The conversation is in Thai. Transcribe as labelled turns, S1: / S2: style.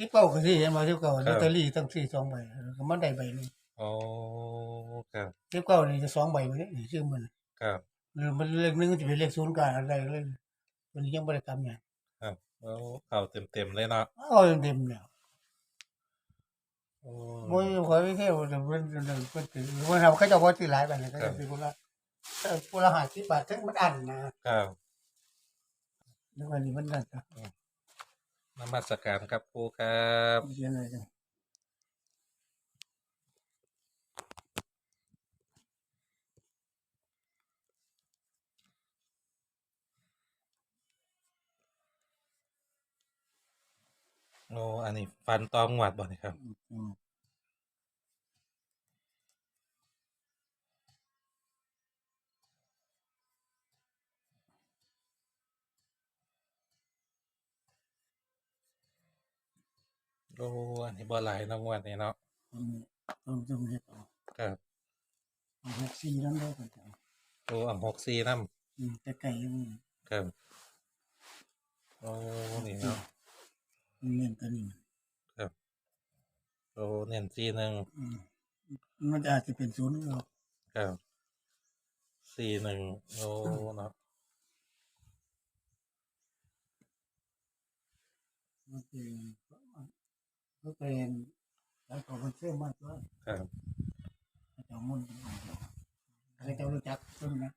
S1: ที่เก้าก็ที่มาที่เก้าลอตเตอรี่ตั้งสี่สองใบก็มันได้ใบหนึง
S2: โอ้ครับ
S1: ที่เก้านี่จะสองใบมันนี่ชื่อมัน
S2: ครับ
S1: มันเลขหนึงจะเป็นเลขศูนย์กลางอะไรเลยวันนี้ยังบริกรรมอย่าง
S2: ครับโอ้เข้าเต็มๆเลยเนาะ
S1: เอาเต็มๆแล้ว
S2: โอ้
S1: มวยขอไปเที่ยวเดี๋ยวมันมันมันถือมันทำเขาจะว่าถือหลายแบบนี้ก็จะเป็นคนละเอ่อคนละห้าสิบบาทถึงมันอันนะครับแล้ววันนี้มันนั่นนะ
S2: นมัสการครับครูครับ
S1: เรียนอะไรกัน
S2: โอ้อันนี้ฟันตองหวัดบ่นี่ครับ
S1: อืม
S2: โอ้อันนี้บ่หลายเน้องวันนี้เนาะ
S1: อืมต้องต้องเรียกเอา
S2: ครับ
S1: เอาหกสี่นั่นได้กันจ้ะ
S2: โอ้อังหกซีน้
S1: อืมแต่ไก่ยังำ
S2: ครับโอ้นี่เนาะ
S1: มันเล่นกันนี่
S2: ครับโอ้เน้นซีหนึ่ง
S1: อืมมันอาจจะเป็นศูนย์หรอก
S2: ครับซีหนึ่งโอ้เนาะ
S1: มันเป็น มันเป็นแล้วก็มันเชื่อมากว่า
S2: ครับ
S1: เจ้ามุ่นเป็นอะไรเจ้ารู้จักใช่ไหมนะ